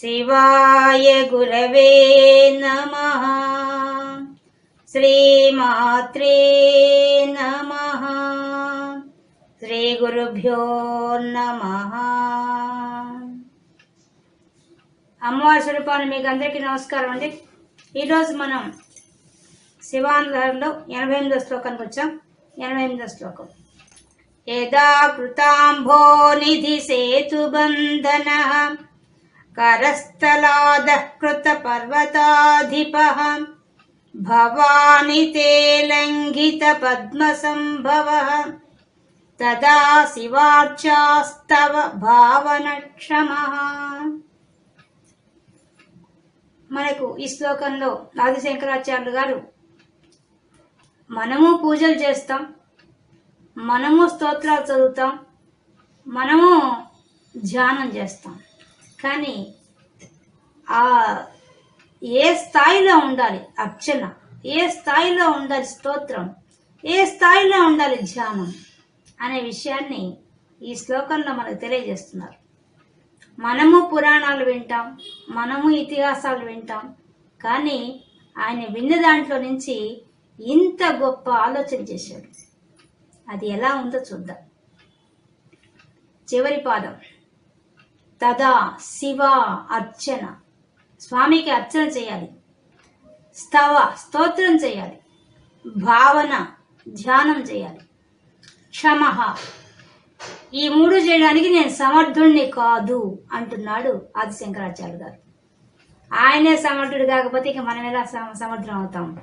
శివాయ గురవే నమ. శ్రీమాత్రే నమ. శ్రీ గురుభ్యో నమ. అమ్మవారి స్వరూపాన్ని మీకు అందరికీ నమస్కారం అండి. ఈరోజు మనం శివానందంలో ఎనభై ఎనిమిదో శ్లోకానికి వచ్చాం. ఎనభై ఎనిమిదో శ్లోకం. యదా కృతాంభో నిధి సేతుబంధన కరస్థలాద కృత పర్వతాధిప భవాని తే లంఘిత పద్మ సంభవ తదా శివార్చాస్తవ భావన మనకు ఈ శ్లోకంలో ఆదిశంకరాచార్యులు గారు మనము పూజలు చేస్తాం మనము స్తోత్రాలు చదువుతాం మనము ధ్యానం చేస్తాం. కానీ ఆ ఏ స్థాయిలో ఉండాలి? అర్చన. ఏ స్థాయిలో ఉండాలి స్తోత్రం? ఏ స్థాయిలో ఉండాలి ధ్యానం? అనే విషయాన్ని ఈ శ్లోకంలో మనకు తెలియజేస్తున్నారు. మనము పురాణాలు వింటాం మనము ఇతిహాసాలు వింటాం కానీ ఆయన విన్న దాంట్లో నుంచి ఇంత గొప్ప ఆలోచన చేశాడు. అది ఎలా ఉందో చూద్దాం. చివరి పాదం. తదా శివ అర్చన. స్వామికి అర్చన చేయాలి. స్తవ స్తోత్రం చేయాలి. భావన ధ్యానం చేయాలి. క్షమ. ఈ మూడు చేయడానికి నేను సమర్థుణ్ణి కాదు అంటున్నాడు ఆదిశంకరాచార్య గారు. ఆయనే సమర్థుడు కాకపోతే ఇక మనం ఎలా సమ- సమర్థులం అవుతాం?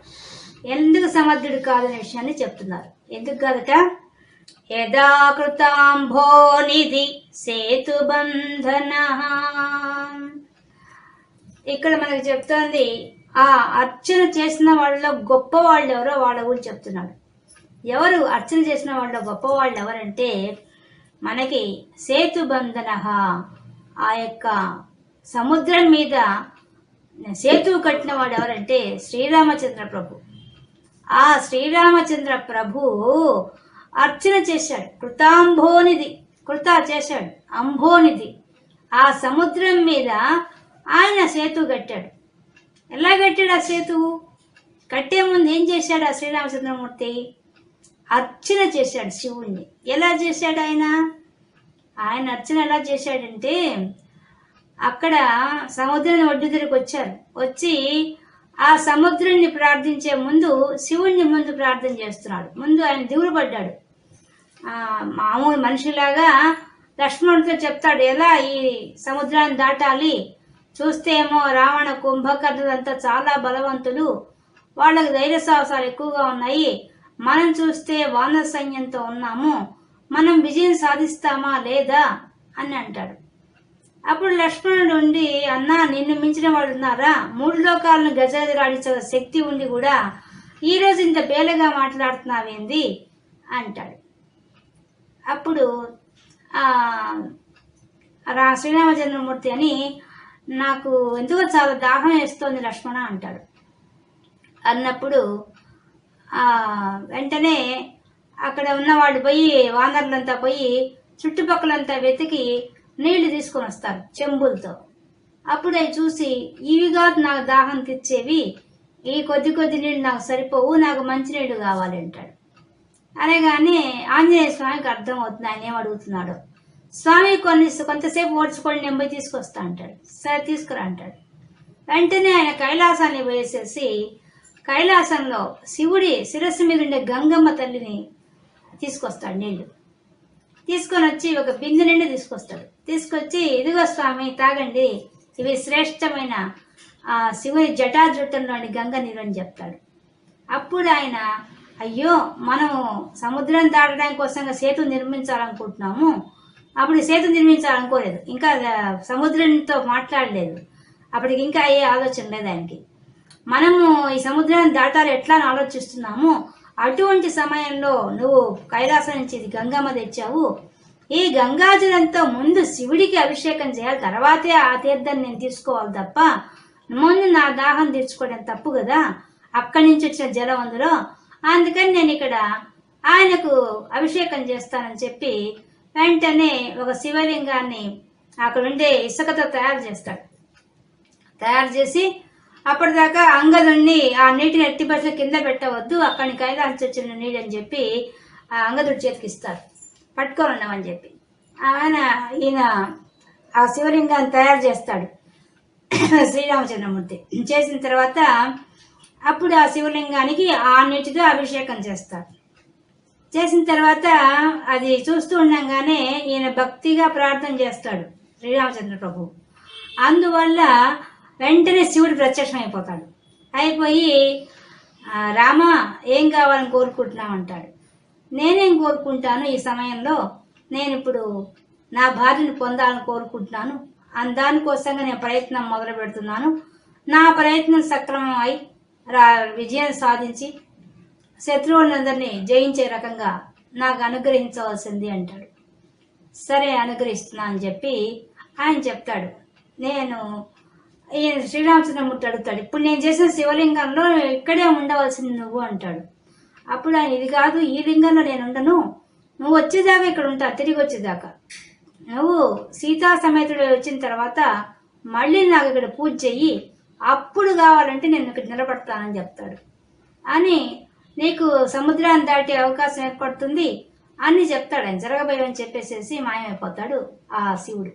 ఎందుకు సమర్థుడు కాదనే విషయాన్ని చెప్తున్నారు. ఎందుకు కాదట? యథాకృతాంభో నిధి సేతుబంధన. ఇక్కడ మనకు చెప్తోంది ఆ అర్చన చేసిన వాళ్ళ గొప్ప వాళ్ళు ఎవరో వాళ్ళ గురించి చెప్తున్నాడు. ఎవరు అర్చన చేసిన వాళ్ళ గొప్ప వాళ్ళు ఎవరంటే మనకి సేతుబంధన. ఆ యొక్క సముద్రం మీద సేతువు కట్టిన వాడు ఎవరంటే శ్రీరామచంద్ర ప్రభు ఆ శ్రీరామచంద్ర ప్రభు అర్చన చేశాడు. కృతాంభోనిది కృత చేశాడు. అంభోనిది ఆ సముద్రం మీద ఆయన సేతు కట్టాడు. ఎలా కట్టాడు ఆ సేతు? కట్టే ముందు ఏం చేశాడు ఆ శ్రీరామచంద్రమూర్తి? అర్చన చేశాడు శివుణ్ణి. ఎలా చేశాడు ఆయన? ఆయన అర్చన ఎలా చేశాడంటే అక్కడ సముద్రం ఒడ్డు దగ్గరికి వచ్చారు. వచ్చి ఆ సముద్రుణ్ణి ప్రార్థించే ముందు శివుణ్ణి ముందు ప్రార్థన చేస్తున్నాడు. ముందు ఆయన దిగులు పడ్డాడు మామూలు మనిషిలాగా లక్ష్మణుడితో చెప్తాడు ఎలా ఈ సముద్రాన్ని దాటాలి? చూస్తే ఏమో రావణ కుంభకర్ణులంతా చాలా బలవంతులు. వాళ్ళకి ధైర్య సాహసాలు ఎక్కువగా ఉన్నాయి. మనం చూస్తే వానర సైన్యంతో ఉన్నాము. మనం విజయం సాధిస్తామా లేదా? అని అంటాడు. అప్పుడు లక్ష్మణుడు ఉండి అన్నా నిన్ను మించిన వాళ్ళు ఉన్నారా? మూడు లోకాలను గజగజరాడించే శక్తి ఉండి కూడా ఈ రోజు ఇంత బేలగా మాట్లాడుతున్నావేంది? అంటాడు. అప్పుడు రా శ్రీరామచంద్రమూర్తి అని నాకు ఎందుకో చాలా దాహం వేస్తోంది లక్ష్మణ అంటాడు. అన్నప్పుడు వెంటనే అక్కడ ఉన్న వాళ్ళు పోయి వానరులంతా పోయి చుట్టుపక్కలంతా వెతికి నీళ్ళు తీసుకొని వస్తారు చెంబులతో. అప్పుడు అవి చూసి ఇవి కాదు నాకు దాహం తెచ్చేవి ఈ కొద్ది కొద్ది నీళ్ళు నాకు సరిపోవు నాకు మంచినీళ్ళు కావాలి అంటాడు. అనగానే ఆంజనేయ స్వామికి అర్థం అవుతుంది ఆయన ఏమడుగుతున్నాడు? స్వామి కొన్ని కొంతసేపు ఓడ్చుకొని నేను పోయి తీసుకొస్తా అంటాడు. సరే తీసుకురా అంటాడు. వెంటనే ఆయన కైలాసాన్ని వేసేసి కైలాసంలో శివుడి శిరస్సు మీద ఉండే గంగమ్మ తల్లిని తీసుకొస్తాడు నీళ్ళు. తీసుకొని వచ్చి ఒక బిందె నిండి తీసుకొస్తాడు. తీసుకొచ్చి ఇదిగో స్వామి తాగండి. ఇవి శ్రేష్టమైన ఆ శివుని జటాజుట్టంలోని గంగ నీరు అని చెప్తాడు. అప్పుడు ఆయన అయ్యో మనము సముద్రం దాటడానికి కోసంగా సేతు నిర్మించాలనుకుంటున్నాము. అప్పుడు సేతు నిర్మించాలనుకోలేదు. ఇంకా సముద్రంతో మాట్లాడలేదు. అప్పటికి ఇంకా అయ్యే ఆలోచన లేదు ఆయనకి మనము ఈ సముద్రాన్ని దాటాలి ఎట్లా అని ఆలోచిస్తున్నాము? అటువంటి సమయంలో నువ్వు కైలాసం నుంచి ఇది గంగమ్మ తెచ్చావు. ఈ గంగాజలంతో ముందు శివుడికి అభిషేకం చేయాలి. తర్వాతే ఆ తీర్థాన్ని నేను తీసుకోవాలి తప్ప ముందు నా దాహం తీర్చుకోవడం తప్పు కదా? అక్కడి నుంచి వచ్చిన జలం అందులో అందుకని నేను ఇక్కడ ఆయనకు అభిషేకం చేస్తానని చెప్పి వెంటనే ఒక శివలింగాన్ని అక్కడ ఉండే ఇసుకతో తయారు చేస్తాడు. తయారు చేసి అప్పటిదాకా అంగదుడిని ఆ నీటిని ఎట్టి కింద పెట్టవద్దు అక్కడిని కైలాసం వచ్చిన నీళ్ళు అని చెప్పి ఆ అంగదుడి చేతికి ఇస్తారు. పట్టుకొని ఉన్నామని చెప్పి. ఆయన ఈయన ఆ శివలింగాన్ని తయారు చేస్తాడు. శ్రీరామచంద్రమూర్తి. చేసిన తర్వాత అప్పుడు ఆ శివలింగానికి ఆ నీటితో అభిషేకం చేస్తారు. చేసిన తర్వాత అది చూస్తూ ఉండగానే ఈయన భక్తిగా ప్రార్థన చేస్తాడు శ్రీరామచంద్ర ప్రభు. అందువల్ల వెంటనే శివుడు ప్రత్యక్షం అయిపోతాడు. అయిపోయి రామ ఏం కావాలని కోరుకుంటున్నావు? అంటాడు. నేనేం కోరుకుంటాను ఈ సమయంలో? నేను ఇప్పుడు నా భార్యను పొందాలని కోరుకుంటున్నాను. దానికోసంగా నేను ప్రయత్నం మొదలు పెడుతున్నాను నా ప్రయత్నం సక్రమం అయి విజయం సాధించి శత్రువులందరినీ జయించే రకంగా నాకు అనుగ్రహించవలసింది అంటాడు. సరే అనుగ్రహిస్తున్నా అని చెప్పి ఆయన చెప్తాడు. నేను ఈయన శ్రీరామచంద్రమూర్తి అడుగుతాడు ఇప్పుడు నేను చేసిన శివలింగంలో ఇక్కడే ఉండవలసింది నువ్వు అంటాడు. అప్పుడు ఆయన ఇది కాదు ఈ లింగంలో నేను ఉండను. నువ్వు వచ్చేదాకా ఇక్కడ ఉంటా తిరిగి వచ్చేదాకా. నువ్వు సీతా సమేతుడు వచ్చిన తర్వాత మళ్ళీ నాకు ఇక్కడ పూజ చెయ్యి. అప్పుడు కావాలంటే నేను నిలబడతానని చెప్తాడు. అని నీకు సముద్రాన్ని దాటే అవకాశం ఏర్పడుతుంది అని చెప్తాడు. ఆయన జరగబోయని చెప్పేసేసి మాయమైపోతాడు ఆ శివుడు.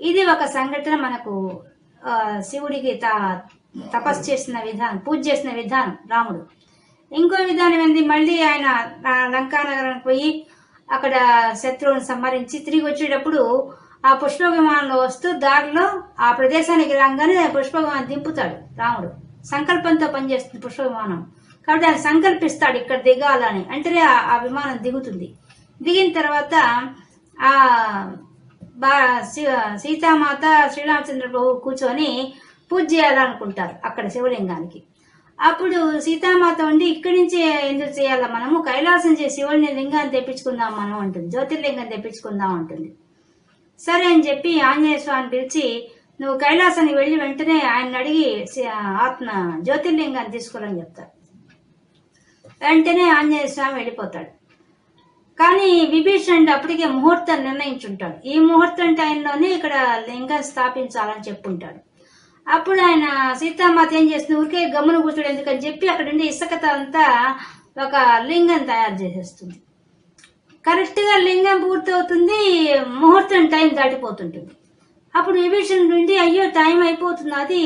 ఇది ఒక సంఘటన మనకు శివుడికి త తపస్సు చేసిన విధానం పూజ చేసిన విధానం రాముడు. ఇంకో విధానం ఏంది? మళ్ళీ ఆయన లంకానగరానికి పోయి అక్కడ శత్రువుని సంహరించి తిరిగి వచ్చేటప్పుడు ఆ పుష్ప విమానంలో వస్తూ దారిలో ఆ ప్రదేశానికి రాగానే పుష్ప విమానం దింపుతాడు రాముడు. సంకల్పంతో పనిచేస్తుంది పుష్ప విమానం కాబట్టి ఆయన సంకల్పిస్తాడు ఇక్కడ దిగాలని. అంటే ఆ- విమానం దిగుతుంది. దిగిన తర్వాత ఆ బా సీతామాత శ్రీరామచంద్ర ప్రభు కూర్చొని పూజ చేయాలనుకుంటారు అక్కడ శివలింగానికి. అప్పుడు సీతామాత ఉండి ఇక్కడి నుంచి ఎందుకు చేయాలా మనము? కైలాసం చేసి శివుని లింగాన్ని తెప్పించుకుందాం మనం అంటుంది. జ్యోతిర్లింగం తెప్పించుకుందాం అంటుంది. సరే అని చెప్పి ఆంజనేయ స్వామిని పిలిచి నువ్వు కైలాసానికి వెళ్ళి వెంటనే ఆయన అడిగి ఆత్మ జ్యోతిర్లింగాన్ని తీసుకోవాలని చెప్తాడు వెంటనే ఆంజనేయ స్వామి వెళ్ళిపోతాడు. కానీ విభీషణుడు అప్పటికే ముహూర్తం నిర్ణయించుంటాడు. ఈ ముహూర్తం టైంలోనే ఇక్కడ లింగం స్థాపించాలని చెప్పుంటాడు. అప్పుడు ఆయన సీతామాత ఏం చేస్తుంది? ఊరికే గమ్మున కూర్చోడు ఎందుకని చెప్పి అక్కడ ఉండే ఇసుకత అంతా ఒక లింగం తయారు చేసేస్తుంది. కరెక్ట్గా లింగం పూర్తవుతుంది ముహూర్తం టైం దాటిపోతుంటుంది. అప్పుడు విభీషణ్ నుండి అయ్యో టైం అయిపోతుంది అది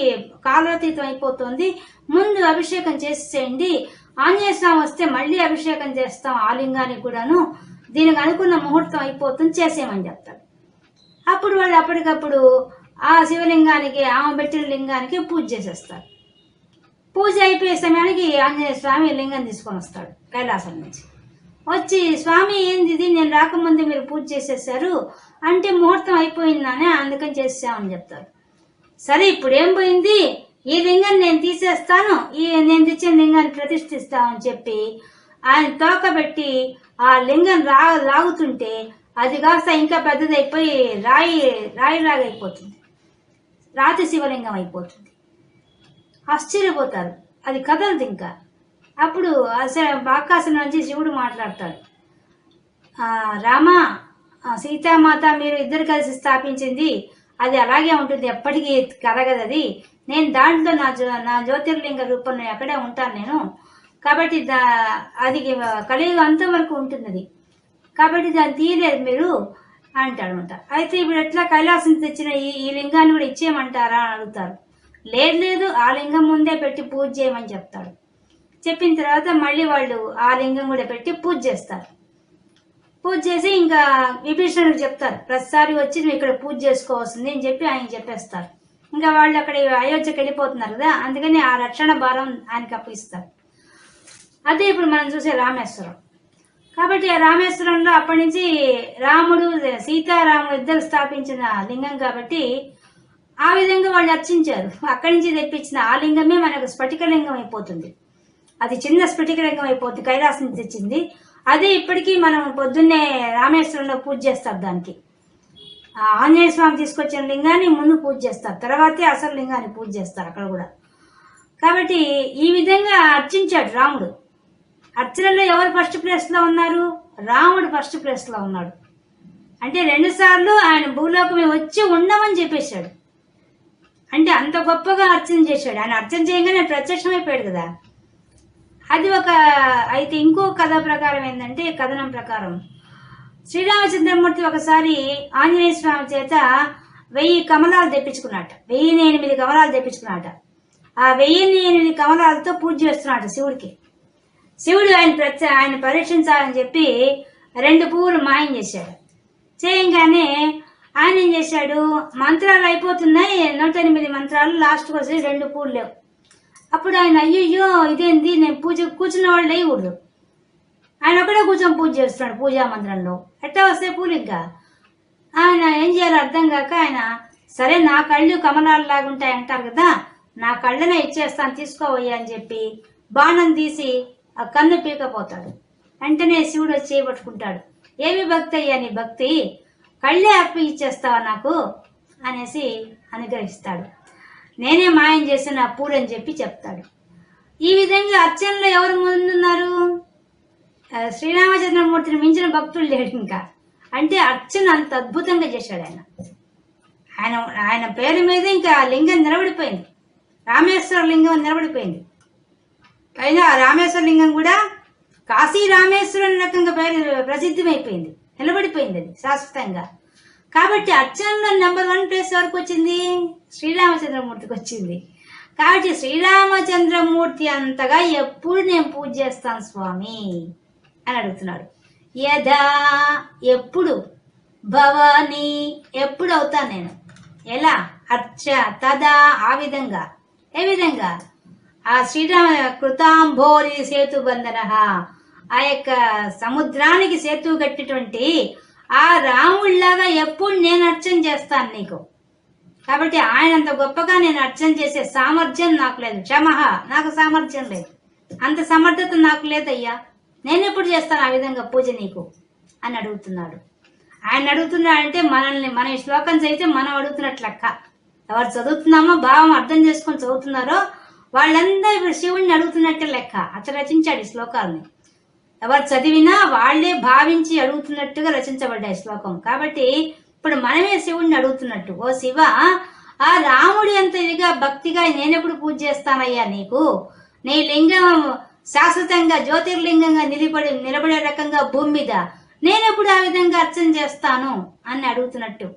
కాలాతీతం అయిపోతుంది ముందు అభిషేకం చేసేయండి. ఆంజనేయ స్వామి వస్తే మళ్ళీ అభిషేకం చేస్తాం ఆ లింగానికి కూడాను. దీనికి అనుకున్న ముహూర్తం అయిపోతుంది చేసేయమని చెప్తాడు. అప్పుడు వాళ్ళు అప్పటికప్పుడు ఆ శివలింగానికి ఆమె పెట్టిన లింగానికి పూజ చేసేస్తారు. పూజ అయిపోయే సమయానికి ఆంజనేయ స్వామి లింగం తీసుకొని వస్తాడు కైలాసం నుంచి. వచ్చి స్వామి ఏంది ఇది? నేను రాకముందు మీరు పూజ చేసేసారు అంటే ముహూర్తం అయిపోయిందని అందుకని చేసామని చెప్తారు. సరే ఇప్పుడు ఏం పోయింది? ఈ లింగాన్ని నేను తీసేస్తాను. ఈ నేను తెచ్చిన లింగాన్ని ప్రతిష్ఠిస్తామని చెప్పి ఆయన తోకబెట్టి ఆ లింగం రా లాగుతుంటే అది కాస్త ఇంకా పెద్దదైపోయి రాయి రాయి లాగైపోతుంది రాతి శివలింగం అయిపోతుంది. ఆశ్చర్యపోతారు. అది కదలదు ఇంకా. అప్పుడు అస- ఆకాశం నుంచి శివుడు మాట్లాడతాడు. రామా సీతామాత మీరు ఇద్దరు కలిసి స్థాపించింది. అది అలాగే ఉంటుంది. ఎప్పటికీ కరగదు అది నేను దాంట్లో నా జ్యో నా జ్యోతిర్లింగ రూపంలో ఎక్కడే ఉంటాను నేను. కాబట్టి దా అది కలియుగ అంతవరకు ఉంటుంది అది కాబట్టి దాన్ని తీయలేదు మీరు అంటాడనమాట. అయితే ఇప్పుడు ఎట్లా కైలాసం తెచ్చిన ఈ ఈ లింగాన్ని కూడా ఇచ్చేయమంటారా అని అడుగుతారు. లేదు లేదు ఆ లింగం ముందే పెట్టి పూజ చేయమని చెప్తాడు. చెప్పిన తర్వాత మళ్ళీ వాళ్ళు ఆ లింగం కూడా పెట్టి పూజ చేస్తారు. పూజ చేసి ఇంకా విభీషణుడు చెప్తారు ప్రతిసారి వచ్చి నువ్వు ఇక్కడ పూజ చేసుకోవాల్సింది అని చెప్పి ఆయన చెప్పేస్తారు. ఇంకా వాళ్ళు అక్కడ అయోధ్యకి వెళ్ళిపోతున్నారు కదా అందుకని ఆ రక్షణ భారం ఆయనకి అప్పగిస్తారు అదే ఇప్పుడు మనం చూసే రామేశ్వరం. కాబట్టి ఆ రామేశ్వరంలో అప్పటి నుంచి రాముడు సీతారాముడు ఇద్దరు స్థాపించిన లింగం కాబట్టి ఆ విధంగా వాళ్ళు అర్చించారు. అక్కడి నుంచి తెప్పించిన ఆ లింగమే మనకు స్ఫటికలింగం అయిపోతుంది. అది చిన్న స్ఫటికరంగం అయిపోతుంది కైలాసం నుంచి తెచ్చింది. అదే ఇప్పటికీ మనం పొద్దున్నే రామేశ్వరంలో పూజ చేస్తారు దానికి. ఆంజనేయ స్వామి తీసుకొచ్చిన లింగాన్ని ముందు పూజ చేస్తారు. తర్వాతే అసలు లింగాన్ని పూజ చేస్తారు అక్కడ కూడా. కాబట్టి ఈ విధంగా అర్చించాడు రాముడు. అర్చనలో ఎవరు ఫస్ట్ ప్లేస్లో ఉన్నారు? రాముడు ఫస్ట్ ప్లేస్లో ఉన్నాడు. అంటే రెండుసార్లు ఆయన భూలోకమే వచ్చి ఉండమని చెప్పేశాడు. అంటే అంత గొప్పగా అర్చన చేశాడు. ఆయన అర్చన చేయగానే ప్రత్యక్షమైపోయాడు కదా. అది ఒక అయితే ఇంకో కథ ప్రకారం ఏంటంటే కథనం ప్రకారం. శ్రీరామచంద్రమూర్తి ఒకసారి ఆంజనేయ స్వామి చేత వెయ్యి కమలాలు తెప్పించుకున్నట. వెయ్యి ఎనిమిది కమలాలు తెప్పించుకున్నట. ఆ వెయ్యి ఎనిమిది కమలాలతో పూజ చేస్తున్నాడు శివుడికి. శివుడు ఆయన ప్రత్య ఆయన పరీక్షించాలని చెప్పి రెండు పువ్వులు మాయం చేశాడు. చేయంగానే ఆయన ఏం చేశాడు? మంత్రాలు అయిపోతున్నాయి. నూట ఎనిమిది మంత్రాలు లాస్ట్కి వచ్చి రెండు పూలు లేవు. అప్పుడు ఆయన అయ్యయ్యో ఇదేంది? నేను పూజ కూర్చున్న వాళ్ళు వేయకూడదు ఆయన ఒకడే కూర్చొని పూజ చేస్తున్నాడు పూజా మందిరంలో. ఎట్టా వస్తే పూలు ఇంకా ఆయన ఏం చేయాలో అర్థం కాక ఆయన సరే నా కళ్ళు కమలాలు లాగా ఉంటాయి అంటారు కదా నా కళ్ళనే ఇచ్చేస్తాను తీసుకోవయ్యా అని చెప్పి బాణం తీసి ఆ కన్ను పీకపోతాడు. వెంటనే శివుడు వచ్చి పట్టుకుంటాడు ఏమి భక్తి అయ్యా నీ భక్తి? కళ్ళే అప్పి ఇచ్చేస్తావా నాకు? అనేసి అనుగ్రహిస్తాడు. నేనే మాయం చేసిన పూలు అని చెప్పి చెప్తాడు. ఈ విధంగా అర్చనలో ఎవరు ముందున్నారు? శ్రీరామచంద్రమూర్తిని మించిన భక్తులు లేడు ఇంకా. అంటే అర్చన అంత అద్భుతంగా చేశాడు ఆయన. ఆయన ఆయన పేరు మీద ఇంకా ఆ లింగం నిలబడిపోయింది. రామేశ్వర లింగం నిలబడిపోయింది. పైగా ఆ రామేశ్వర లింగం కూడా కాశీ రామేశ్వరం రకంగా పేరు ప్రసిద్ధమైపోయింది. నిలబడిపోయింది అది శాశ్వతంగా. కాబట్టి అర్చనలో నెంబర్ వన్ ప్లేస్ వరకు వచ్చింది? శ్రీరామచంద్రమూర్తికి వచ్చింది కాబట్టి శ్రీరామచంద్రమూర్తి అంతగా ఎప్పుడు నేను పూజ చేస్తాను స్వామి? అని అడుగుతున్నాడు. యథా ఎప్పుడు? భవాని ఎప్పుడు అవుతాను నేను? ఎలా? అర్చ తదా ఆ విధంగా. ఏ విధంగా? ఆ శ్రీరామ కృతాంభోరి సేతు బంధన. ఆ యొక్క సముద్రానికి సేతు కట్టినటువంటి ఆ రాముడిలాగా ఎప్పుడు నేను అర్చన చేస్తాను నీకు. కాబట్టి ఆయన అంత గొప్పగా నేను అర్చన చేసే సామర్థ్యం నాకు లేదు. క్షమహ నాకు సామర్థ్యం లేదు. అంత సమర్థత నాకు లేదయ్యా. నేను ఎప్పుడు చేస్తాను ఆ విధంగా పూజ నీకు? అని అడుగుతున్నాడు. ఆయన అడుగుతున్నాడంటే మనల్ని మన ఈ శ్లోకం చదివితే మనం అడుగుతున్నట్లక్క లెక్క. ఎవరు చదువుతున్నామో భావం అర్థం చేసుకొని చదువుతున్నారో వాళ్ళందరూ ఇప్పుడు శివుణ్ణి అడుగుతున్నట్టే లెక్క. అతను రచించాడు ఈ శ్లోకాలని. ఎవరు చదివినా వాళ్ళే భావించి అడుగుతున్నట్టుగా రచించబడ్డాయి శ్లోకం. కాబట్టి ఇప్పుడు మనమే శివుణ్ణి అడుగుతున్నట్టు ఓ శివ ఆ రాముడి అంత ఇదిగా భక్తిగా నేనెప్పుడు పూజ చేస్తానయ్యా నీకు? నీ లింగం శాశ్వతంగా జ్యోతిర్లింగంగా నిలబడి నిలబడే రకంగా భూమి మీద నేనెప్పుడు ఆ విధంగా అర్చన చేస్తాను? అని అడుగుతున్నట్టు.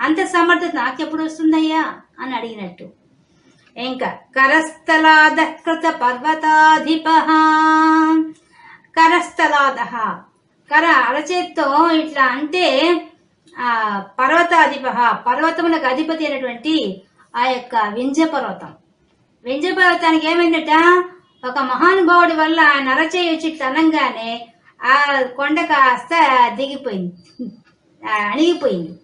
అంత సమర్థత నాకెప్పుడు వస్తుందయ్యా? అని అడిగినట్టు. ఇంకా కరస్థలాదకృత పర్వతాధిప కరస్థలాద. కర అరచేత్తో ఇట్లా అంటే ఆ పర్వతాధిప పర్వతములకు అధిపతి అయినటువంటి ఆ యొక్క వింజ పర్వతం వింజ పర్వతానికి ఏమైందట? ఒక మహానుభావుడి వల్ల ఆయన అరచేయి వచ్చి ఆ కొండ కాస్త దిగిపోయింది. అణిగిపోయింది.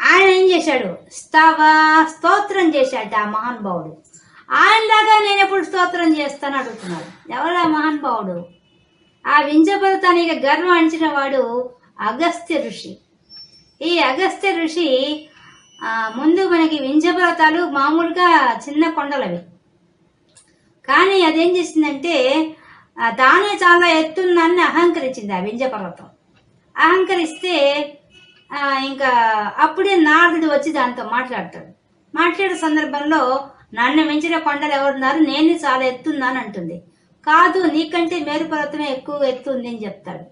ఆయన ఏం చేశాడు? స్తవ స్తోత్రం చేశాడు ఆ మహానుభావుడు. ఆయనలాగా నేను ఎప్పుడు స్తోత్రం చేస్తాను అడుగుతున్నాడు. ఎవరు ఆ మహానుభావుడు? ఆ వింజపర్వతానికి గర్వం అంచిన వాడు అగస్త్య ఋషి. ఈ అగస్త్య ఋషి ముందు మనకి వింజపర్వతాలు మామూలుగా చిన్న కొండలవి. కానీ అదేం చేసిందంటే తానే చాలా ఎత్తుందని అహంకరించింది ఆ వింజపర్వతం. అహంకరిస్తే ఇంకా అప్పుడే నారదుడు వచ్చి దాంతో మాట్లాడతాడు. మాట్లాడే సందర్భంలో నన్ను మించిన కొండలు ఎవరున్నారు? నేను చాలా ఎత్తున్నాను అంటుంది కాదు నీకంటే మేరు పర్వతమే ఎక్కువ ఎత్తుంది అని చెప్తాడు.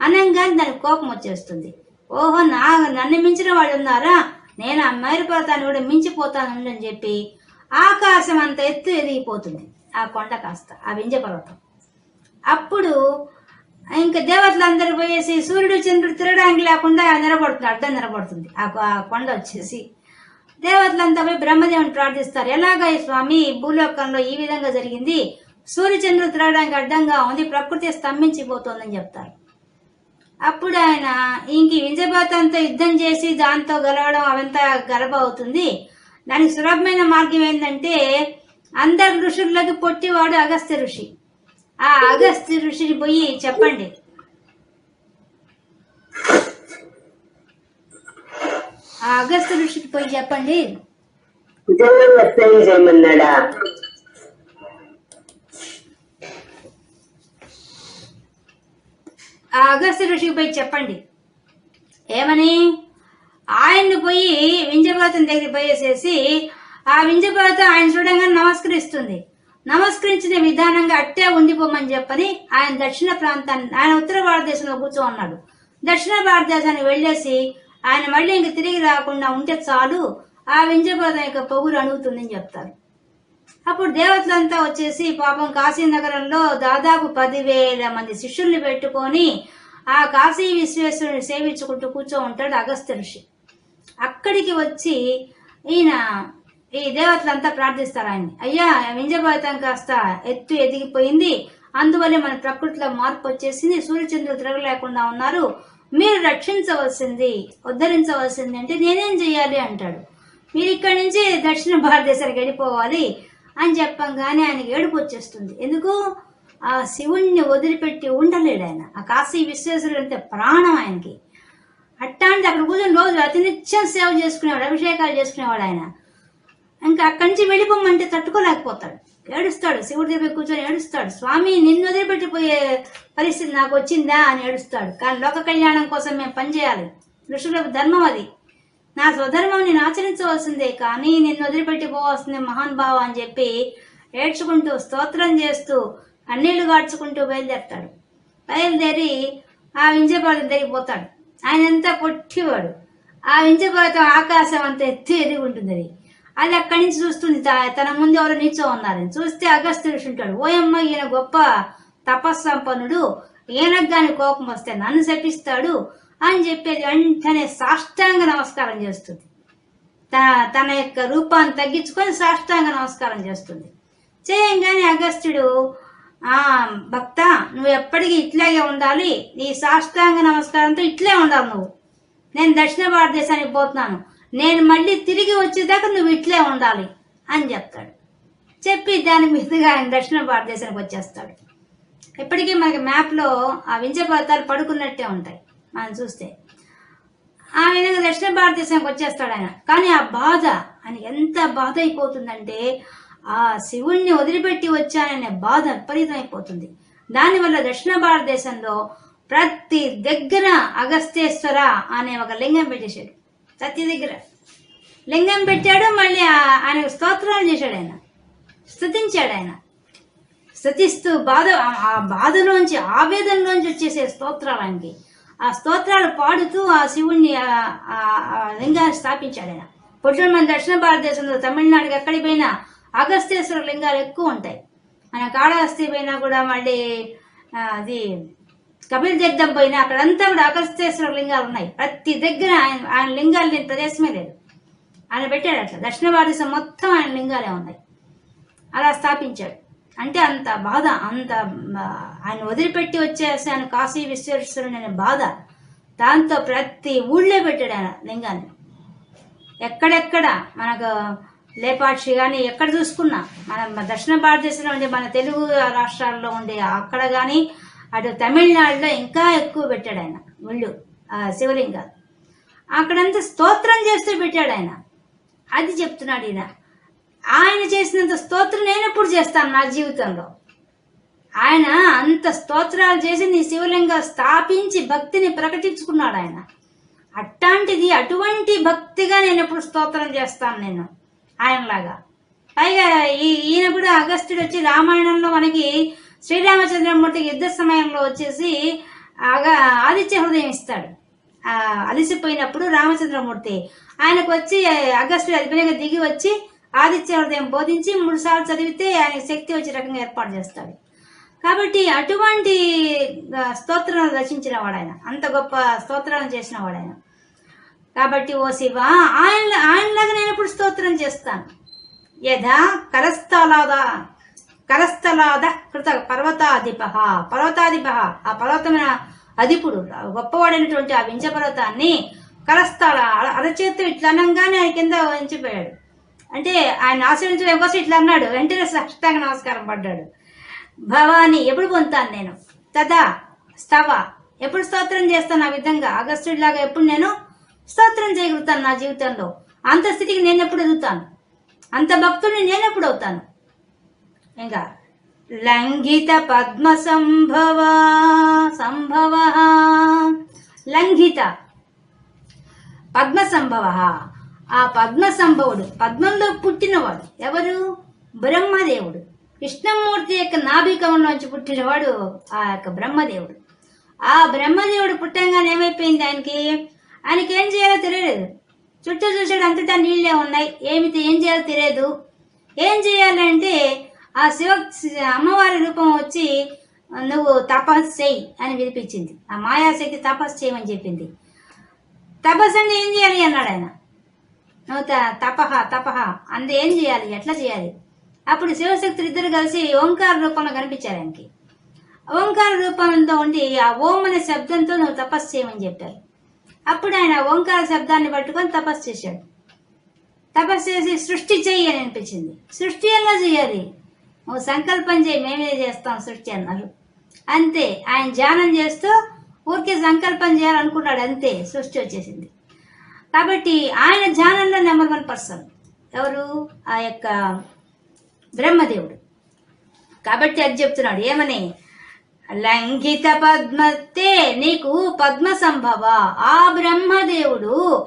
అనగానే దానికి కోపం వచ్చేస్తుంది. ఓహో నా నన్ను మించిన వాళ్ళు ఉన్నారా? నేను ఆ మేరు పర్వతాన్ని కూడా మించిపోతాను అని చెప్పి ఆకాశం అంత ఎత్తు ఎదిగిపోతుంది. ఆ కొండ కాస్త ఆ వింజ పర్వతం. అప్పుడు ఇంకా దేవతలందరూ పోయేసి సూర్యుడు చంద్రుడు తిరగడానికి లేకుండా నిలబడుతుంది అడ్డం నిలబడుతుంది. ఆ కొండ వచ్చేసి దేవతలంతా పోయి బ్రహ్మదేవుని ప్రార్థిస్తారు. ఎలాగ స్వామి భూలోకంలో ఈ విధంగా జరిగింది? సూర్యచంద్రుడు తిరగడానికి అడ్డంగా ఉంది ప్రకృతి స్తంభించిపోతుందని చెప్తారు. అప్పుడు ఆయన ఇంక ఈ వింజపాతంతో యుద్ధం చేసి దాంతో గెలవడం అవంతా గర్భ అవుతుంది దానికి సులభమైన మార్గం ఏంటంటే అందరు ఋషుల్లోకి పొట్టివాడు అగస్త్య ఋషి. ఆ అగస్త్య ఋషిని పోయి చెప్పండి. ఆ అగస్త్య ఋషికి పోయి చెప్పండి. చేయమన్నాడా? ఆ అగస్త్య ఋషికి పోయి చెప్పండి. ఏమని? ఆయన్ని పోయి వింజపాతం దగ్గర పోయేసేసి ఆ వింజపాతం ఆయన చూడంగానే నమస్కరిస్తుంది. నమస్కరించిన విధానంగా అట్టే ఉండిపోమని చెప్పని ఆయన దక్షిణ ప్రాంతాన్ని ఆయన ఉత్తర భారతదేశంలో కూర్చో ఉన్నాడు దక్షిణ భారతదేశానికి వెళ్ళేసి ఆయన మళ్ళీ ఇంక తిరిగి రాకుండా ఉంటే చాలు ఆ వింజపాతం యొక్క పొగురు అణుగుతుందని చెప్తారు. అప్పుడు దేవతలంతా వచ్చేసి పాపం కాశీ నగరంలో దాదాపు పదివేల మంది శిష్యుల్ని పెట్టుకొని ఆ కాశీ విశ్వేశ్వరుని సేవించుకుంటూ కూర్చో ఉంటాడు అగస్త్య ఋషి. అక్కడికి వచ్చి ఈయన ఈ దేవతలంతా ప్రార్థిస్తారు ఆయన్ని. అయ్యా వింజపర్వతం కాస్త ఎత్తు ఎదిగిపోయింది. అందువల్లే మన ప్రకృతిలో మార్పు వచ్చేసింది. సూర్యచంద్రులు తిరగలేకుండా ఉన్నారు. మీరు రక్షించవలసింది ఉద్ధరించవలసింది అంటే నేనేం చేయాలి అంటాడు. మీరు ఇక్కడి నుంచి దక్షిణ భారతదేశానికి వెళ్ళిపోవాలి. అని చెప్పంగానే ఆయనకి ఏడుపు వచ్చేస్తుంది. ఎందుకు? ఆ శివుణ్ణి వదిలిపెట్టి ఉండలేడు ఆయన. ఆ కాశీ విశ్వేశ్వరుడు అంటే ప్రాణం ఆయనకి. అట్టాంటి అక్కడ కూర్చొని రోజు అతినిత్యం సేవ చేసుకునేవాడు అభిషేకాలు చేసుకునేవాడు ఆయన. ఇంకా అక్కడి నుంచి వెళ్ళిపోమంటే తట్టుకోలేకపోతాడు. ఏడుస్తాడు శివుడి దగ్గర కూర్చొని ఏడుస్తాడు. స్వామి నిన్ను వదిలిపెట్టిపోయే పరిస్థితి నాకు వచ్చిందా? అని ఏడుస్తాడు. కానీ లోక కళ్యాణం కోసం మేము పనిచేయాలి ఋషుల ధర్మం అది. నా స్వధర్మం నేను ఆచరించవలసిందే కానీ నిన్ను వదిలిపెట్టిపోవాల్సిందే మహాన్ భావ అని చెప్పి ఏడ్చుకుంటూ స్తోత్రం చేస్తూ అన్నీళ్ళు గాడ్చుకుంటూ బయలుదేరతాడు. బయలుదేరి ఆ వింజపాలెం దగ్గరికి పోతాడు. ఆయన ఎంత పొట్టివాడు. ఆ వింజపాలెం ఆకాశం అంత ఎత్తి ఎదిగి ఉంటుంది అది. అది అక్కడి నుంచి చూస్తుంది తన ముందు ఎవరో నిల్చో ఉన్నారని చూస్తే అగస్త్యుడు ఉంటాడు. ఓయమ్మ ఈయన గొప్ప తపస్సంపన్నుడు. ఈయనకు కానీ కోపం వస్తే నన్ను శపిస్తాడు. అని చెప్పేది వెంటనే సాష్టాంగ నమస్కారం చేస్తుంది. తన తన యొక్క రూపాన్ని తగ్గించుకొని సాష్టాంగ నమస్కారం చేస్తుంది. చేయంగానే అగస్త్యుడు ఆ భక్త నువ్వు ఎప్పటికీ ఇట్లాగే ఉండాలి. నీ సాష్టాంగ నమస్కారంతో ఇట్లే ఉండాలి నువ్వు. నేను దక్షిణ భారతదేశానికి పోతున్నాను. నేను మళ్ళీ తిరిగి వచ్చేదాకా నువ్వు ఇట్లే ఉండాలి అని చెప్తాడు. చెప్పి దాని మీదుగా ఆయన దక్షిణ భారతదేశానికి వచ్చేస్తాడు. ఇప్పటికీ మనకి మ్యాప్లో ఆ వింజ పర్వతాలు పడుకున్నట్టే ఉంటాయి. మనం చూస్తే. ఆ విధంగా దక్షిణ భారతదేశానికి వచ్చేస్తాడు ఆయన. కానీ ఆ బాధ ఆయన ఎంత బాధ అయిపోతుందంటే ఆ శివుణ్ణి వదిలిపెట్టి వచ్చాననే బాధ విపరీతమైపోతుంది. దానివల్ల దక్షిణ భారతదేశంలో ప్రతి దగ్గర అగస్తేశ్వర అనే ఒక లింగం పెట్టేశాడు. ప్రతి దగ్గర. లింగం పెట్టాడు మళ్ళీ ఆయన స్తోత్రాలు చేశాడు ఆయన. స్థుతించాడు ఆయన. స్థుతిస్తూ బాధ ఆ- ఆ బాధలోంచి ఆవేదనలోంచి వచ్చేసే స్తోత్రాలు ఆయనకి. ఆ స్తోత్రాలు పాడుతూ ఆ శివుణ్ణి ఆ- లింగాన్ని స్థాపించాడు ఆయన. పొట్టున మన దక్షిణ భారతదేశంలో తమిళనాడుకి ఎక్కడికి పోయినా అగస్తేశ్వర లింగాలు ఎక్కువ ఉంటాయి. మన కాళహస్తి పోయినా కూడా మళ్ళీ అది కపిల తీర్థం పోయినా అక్కడంతా కూడా అగస్తేశ్వర లింగాలు ఉన్నాయి. ప్రతి దగ్గర ఆయన ఆయన లింగాలు లేని ప్రదేశమే లేదు. ఆయన పెట్టాడు అట్లా. దక్షిణ భారతదేశం మొత్తం ఆయన లింగాలే ఉన్నాయి. అలా స్థాపించాడు. అంటే అంత బాధ అంత ఆయన వదిలిపెట్టి వచ్చేసాను కాశీ విశ్వేశ్వరుడు అనే బాధ. దాంతో ప్రతి ఊళ్ళో పెట్టాడు ఆయన లింగాన్ని. ఎక్కడెక్కడ మనకు లేపాక్షి కానీ ఎక్కడ చూసుకున్నా మన దక్షిణ భారతదేశంలో ఉండే మన తెలుగు రాష్ట్రాల్లో ఉండే అక్కడ కానీ అటు తమిళనాడులో ఇంకా ఎక్కువ పెట్టాడు ఆయన గుళ్ళు శివలింగాలు. అక్కడంతా స్తోత్రం చేస్తూ పెట్టాడు ఆయన. అది చెప్తున్నాడు ఈయన. ఆయన చేసినంత స్తోత్రం నేను ఎప్పుడు చేస్తాను నా జీవితంలో? ఆయన అంత స్తోత్రాలు చేసి నీ శివలింగ స్థాపించి భక్తిని ప్రకటించుకున్నాడు ఆయన. అట్లాంటిది అటువంటి భక్తిగా నేను ఎప్పుడు స్తోత్రం చేస్తాను నేను ఆయనలాగా. పైగా ఈ ఈయన కూడా అగస్త్యుడు వచ్చి రామాయణంలో మనకి శ్రీరామచంద్రమూర్తి యుద్ధ సమయంలో వచ్చేసి ఆదిత్య హృదయం ఇస్తాడు. అలసిపోయినప్పుడు రామచంద్రమూర్తి ఆయనకు వచ్చి అగస్త్యుడు అధిపతిగా దిగి వచ్చి ఆదిత్య హృదయం బోధించి మూడు సార్లు చదివితే ఆయన శక్తి వచ్చే రకంగా ఏర్పాటు చేస్తాడు. కాబట్టి అటువంటి స్తోత్రాలను రచించిన వాడాయన అంత గొప్ప స్తోత్రాలను చేసిన వాడాయన కాబట్టి ఓ శివ ఆయన ఆయనలాగా నేను ఇప్పుడు స్తోత్రం చేస్తాను? యథా కరస్థలాద కరస్థలాద కృత పర్వతాధిప పర్వతాధిప ఆ పర్వతమైన అధిపుడు గొప్పవాడైనటువంటి ఆ వింజ పర్వతాన్ని కరస్థల అర- అరచేత్తో ఆయన కింద వంచిపోయాడు అంటే ఆయన ఆశ్రయించడం కోసం ఇట్లా అన్నాడు వెంటనే సాష్టాంగ నమస్కారం పడ్డాడు. భవాని ఎప్పుడు పొందుతాను నేను? తదా స్తవ. ఎప్పుడు స్తోత్రం చేస్తాను ఆ విధంగా? అగస్టుడిలాగా ఎప్పుడు నేను స్తోత్రం చేయగలుగుతాను నా జీవితంలో? అంత స్థితికి నేను ఎప్పుడు ఎదుగుతాను? అంత భక్తుడిని నేను ఎప్పుడు అవుతాను? ఇంకా లంఘిత పద్మ సంభవ. సంభవ లంఘిత. పద్మ సంభవ ఆ పద్మ సంభవుడు పద్మంలో పుట్టినవాడు. ఎవరు? బ్రహ్మదేవుడు. కృష్ణమూర్తి యొక్క నాభికంలోంచి పుట్టినవాడు ఆ యొక్క బ్రహ్మదేవుడు. ఆ బ్రహ్మదేవుడు పుట్టంగానే ఏమైపోయింది ఆయనకి? ఆయనకి ఏం చేయాలో తెలియలేదు. చుట్టూ చూసాడు అంతటా నీళ్ళే ఉన్నాయి. ఏమిటి ఏం చేయాలో తెలియదు. ఏం చేయాలంటే ఆ శివ అమ్మవారి రూపం వచ్చి నువ్వు తపస్సు చేయి అని వినిపించింది. ఆ మాయాశక్తి తపస్సు చేయమని చెప్పింది. తపస్సు అంటే ఏం చేయాలి అన్నాడు ఆయన. తపహ తపహ. అందు ఏం చేయాలి? ఎట్లా చేయాలి? అప్పుడు శివశక్తులు ఇద్దరు కలిసి ఓంకార రూపంలో కనిపించారు ఆయనకి. ఓంకార రూపంలో ఉండి ఆ ఓం అనే శబ్దంతో నువ్వు తపస్సు చేయమని చెప్పారు. అప్పుడు ఆయన ఓంకార శబ్దాన్ని పట్టుకొని తపస్సు చేశాడు. తపస్సు చేసి సృష్టి చెయ్యి అని అనిపించింది. సృష్టి ఎలా చేయాలి? నువ్వు సంకల్పం చేయి మేమే చేస్తాం సృష్టి అన్నారు. అంతే ఆయన ధ్యానం చేస్తూ ఊరికే సంకల్పం చేయాలనుకున్నాడు అంతే సృష్టి వచ్చేసింది. కాబట్టి ఆయన ధ్యానంలో నెంబర్ వన్ పర్సన్. ఎవరు? ఆ యొక్క బ్రహ్మదేవుడు. కాబట్టి అది చెప్తున్నాడు ఏమని? లంఘిత పద్మతే నీకు పద్మ సంభవ ఆ బ్రహ్మదేవుడు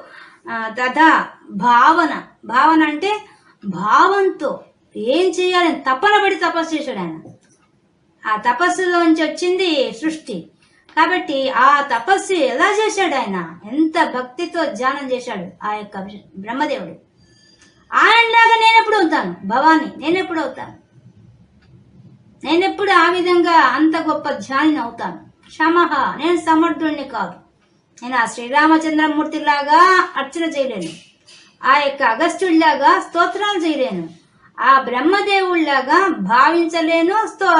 తథా భావన. భావన అంటే భావంతో ఏం చేయాలని తపన పడి తపస్సు చేశాడు ఆయన. ఆ తపస్సులోంచి వచ్చింది సృష్టి. కాబట్టి ఆ తపస్సు ఎలా చేశాడు ఆయన? ఎంత భక్తితో ధ్యానం చేశాడు ఆ యొక్క బ్రహ్మదేవుడు? ఆయనలాగా నేనెప్పుడు అవుతాను భవాని నేనెప్పుడు అవుతాను? నేనెప్పుడు ఆ విధంగా అంత గొప్ప ధ్యాని అవుతాను? క్షమహ నేను సమర్థుడిని కాదు. నేను ఆ శ్రీరామచంద్రమూర్తిలాగా అర్చన చేయలేను. ఆ యొక్క అగస్త్యుడిలాగా స్తోత్రాలు చేయలేను. ఆ బ్రహ్మదేవుళ్ళాగా భావించలేను స్తో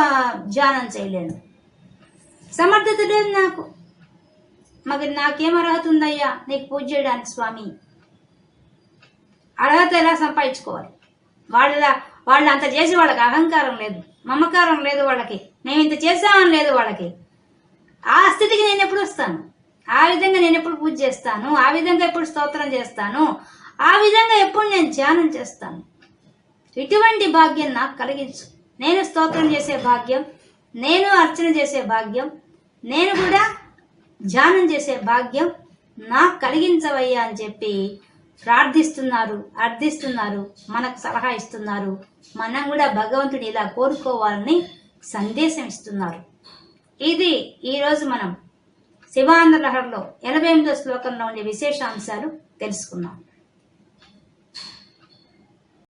ధ్యానం చేయలేను. సమర్థత లేదు నాకు. మరి నాకేం అర్హత ఉందయ్యా? నీకు పూజ చేయడానికి స్వామి. అర్హత ఎలా సంపాదించుకోవాలి? వాళ్ళ వాళ్ళు అంత చేసి వాళ్ళకి అహంకారం లేదు మమకారం లేదు వాళ్ళకి. మేము ఇంత చేసామని లేదు వాళ్ళకి. ఆ స్థితికి నేను ఎప్పుడు వస్తాను? ఆ విధంగా నేను ఎప్పుడు పూజ చేస్తాను? ఆ విధంగా ఎప్పుడు స్తోత్రం చేస్తాను? ఆ విధంగా ఎప్పుడు నేను ధ్యానం చేస్తాను? ఇటువంటి భాగ్యం నాకు కలిగించు. నేను స్తోత్రం చేసే భాగ్యం నేను అర్చన చేసే భాగ్యం నేను కూడా ధ్యానం చేసే భాగ్యం నాకు కలిగించవయ్యా అని చెప్పి ప్రార్థిస్తున్నారు అర్థిస్తున్నారు మనకు సలహా ఇస్తున్నారు. మనం కూడా భగవంతుని ఇలా కోరుకోవాలని సందేశం ఇస్తున్నారు. ఇది ఈరోజు మనం శివానంద లహర్లో ఎనభై ఎనిమిదో శ్లోకంలో ఉండే విశేషాంశాలు తెలుసుకున్నాం